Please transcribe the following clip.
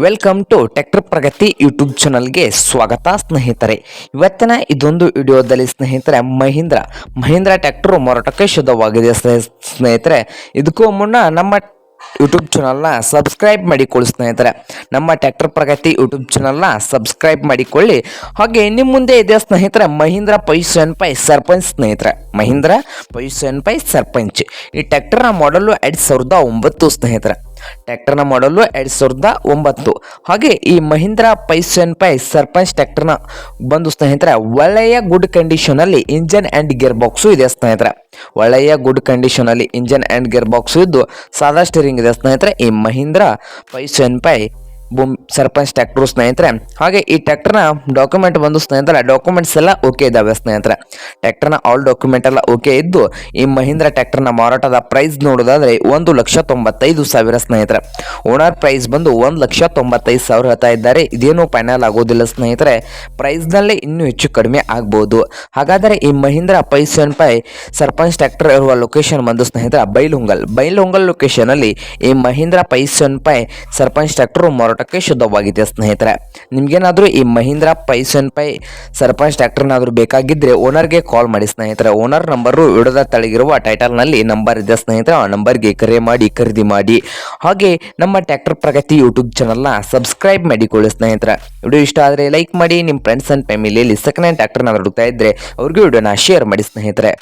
Welcome to tractor Pragati YouTube ಚಾನಲ್ಗೆ ಸ್ವಾಗತ, ಸ್ನೇಹಿತರೆ. ಇವತ್ತಿನ ಇದೊಂದು ವಿಡಿಯೋದಲ್ಲಿ ಸ್ನೇಹಿತರೆ, ಮಹೀಂದ್ರ ಮಹೀಂದ್ರ ಟ್ಯಾಕ್ಟರ್ ಮಾರಾಟಕ್ಕೆ ಶುದ್ಧವಾಗಿದೆ ಸ್ನೇ- ಸ್ನೇಹಿತರೆ. ಇದಕ್ಕೂ ಮುನ್ನ ನಮ್ಮ ಯೂಟ್ಯೂಬ್ ಚಾನಲ್ನ ಸಬ್ಸ್ಕ್ರೈಬ್ ಮಾಡಿಕೊಳ್ಳಿ ಸ್ನೇಹಿತರೆ. ನಮ್ಮ ಟ್ಯಾಕ್ಟರ್ ಪ್ರಗತಿ ಯೂಟ್ಯೂಬ್ ಚಾನಲ್ನ ಸಬ್ಸ್ಕ್ರೈಬ್ ಮಾಡಿಕೊಳ್ಳಿ. ಹಾಗೆ ನಿಮ್ಮ ಮುಂದೆ ಇದೆ ಸ್ನೇಹಿತರೆ, ಮಹೀಂದ್ರ ಪೈಸನ್ ಪೈ ಸರ್ಪಂಚ್ ಸ್ನೇಹಿತರೆ. ಮಹೀಂದ್ರ ಪೈಸನ್ ಪೈ ಸರ್ಪಂಚ್ ಈ ಟ್ಯಾಕ್ಟರ್ನ ಮಾಡಲು ಎರಡು ಸಾವಿರದ ಒಂಬತ್ತು ಸ್ನೇಹಿತರೆ. ಟ್ರ್ಯಾಕ್ಟರ್ನ ಮಾಡಲು ಎರಡು ಸಾವಿರದ ಒಂಬತ್ತು. ಹಾಗೆ ಈ ಮಹೀಂದ್ರ ಪೈಸನ್ ಪೈ ಸರ್ಪಂಚ್ ಟ್ರ್ಯಾಕ್ಟರ್ನ ಬಂದು ಸ್ನೇಹಿತರೆ, ಒಳ್ಳೆಯ ಗುಡ್ ಕಂಡೀಷನಲ್ಲಿ ಇಂಜನ್ ಆ್ಯಂಡ್ ಗೇರ್ ಬಾಕ್ಸು ಇದೆ ಸ್ನೇಹಿತರೆ. ಒಳ್ಳೆಯ ಗುಡ್ ಕಂಡೀಷನಲ್ಲಿ ಇಂಜನ್ ಆ್ಯಂಡ್ ಗೇರ್ ಬಾಕ್ಸು ಇದ್ದು ಸಾದಾ ಸ್ಟೀರಿಂಗ್ ಇದೆ ಸ್ನೇಹಿತರೆ. ಈ ಮಹೀಂದ್ರ ಪೈಸನ್ ಪೈ ಬೂಮ್ ಸರ್ಪಂಚ್ ಟ್ರ್ಯಾಕ್ಟರ್ ಸ್ನೇಹಿತರೆ. ಹಾಗೆ ಈ ಟ್ಯಾಕ್ಟರ್ನ ಡಾಕ್ಯುಮೆಂಟ್ ಬಂದು ಸ್ನೇಹಿತರೆ ಡಾಕ್ಯುಮೆಂಟ್ಸ್ ಎಲ್ಲ ಓಕೆ ಇದಾವೆ ಸ್ನೇಹಿತರೆ. ಟ್ಯಾಕ್ಟರ್ನ ಆಲ್ ಡಾಕ್ಯುಮೆಂಟ್ ಎಲ್ಲ ಓಕೆ ಇದ್ದು, ಈ ಮಹೀಂದ್ರ ಟ್ಯಾಕ್ಟರ್ನ ಮಾರಾಟದ ಪ್ರೈಸ್ ನೋಡೋದಾದ್ರೆ ಒಂದು ಲಕ್ಷ ತೊಂಬತ್ತೈದು ಸಾವಿರ ಸ್ನೇಹಿತರೆ. ಓನರ್ ಪ್ರೈಸ್ ಬಂದು ಒಂದು ಲಕ್ಷ ತೊಂಬತ್ತೈದು ಸಾವಿರ ಹೇಳ್ತಾ ಇದ್ದಾರೆ. ಇದೇನು ಫೈನಲ್ ಆಗೋದಿಲ್ಲ ಸ್ನೇಹಿತರೆ. ಪ್ರೈಸ್ನಲ್ಲೇ ಇನ್ನೂ ಹೆಚ್ಚು ಕಡಿಮೆ ಆಗ್ಬೋದು. ಹಾಗಾದರೆ ಈ Mahindra five seven five Sarpanch tractor ಇರುವ ಲೊಕೇಶನ್ ಬಂದು ಸ್ನೇಹಿತರ, ಬೈಲುಂಗಲ್. ಬೈಲುಂಗಲ್ ಲೊಕೇಶನಲ್ಲಿ ಈ Mahindra five seven five Sarpanch tractor ಮಾರಾಟಕ್ಕೆ ಶುದ್ಧವಾಗಿದೆ ಸ್ನೇಹಿತರೆ. ನಿಮ್ಗೇನಾದರೂ ಈ Mahindra five seven five Sarpanch ಟ್ರ್ಯಾಕ್ಟರ್ನಾದರೂ ಬೇಕಾಗಿದ್ದರೆ ಓನರ್ಗೆ ಕಾಲ್ ಮಾಡಿ ಸ್ನೇಹಿತರೆ. ಓನರ್ ನಂಬರು ವಿಡದ ತಳಗಿರುವ ಟೈಟಲ್ನಲ್ಲಿ ನಂಬರ್ ಇದೆ ಸ್ನೇಹಿತರೆ. ಆ ನಂಬರ್ಗೆ ಕರೆ ಮಾಡಿ, ಖರೀದಿ ಮಾಡಿ. ಹಾಗೆ ನಮ್ಮ ಟ್ಯಾಕ್ಟರ್ ಪ್ರಗತಿ ಯೂಟ್ಯೂಬ್ ಚಾನಲ್ನ ಸಬ್ಸ್ಕ್ರೈಬ್ ಮಾಡಿಕೊಳ್ಳಿ ಸ್ನೇಹಿತರೆ. ವಿಡಿಯೋ ಇಷ್ಟ ಆದರೆ ಲೈಕ್ ಮಾಡಿ ನಿಮ್ಮ ಫ್ರೆಂಡ್ಸ್ ಆ್ಯಂಡ್ ಫ್ಯಾಮಿಲಿಯಲ್ಲಿ ಸೆಕೆಂಡ್ ಹ್ಯಾಂಡ್ ಟ್ರ್ಯಾಕ್ಟರ್ನ ಹುಡುಕ್ತಾ ಇದ್ದರೆ ಅವ್ರಿಗೂ ವಿಡಿಯೋನ ಶೇರ್ ಮಾಡಿ ಸ್ನೇಹಿತರೆ.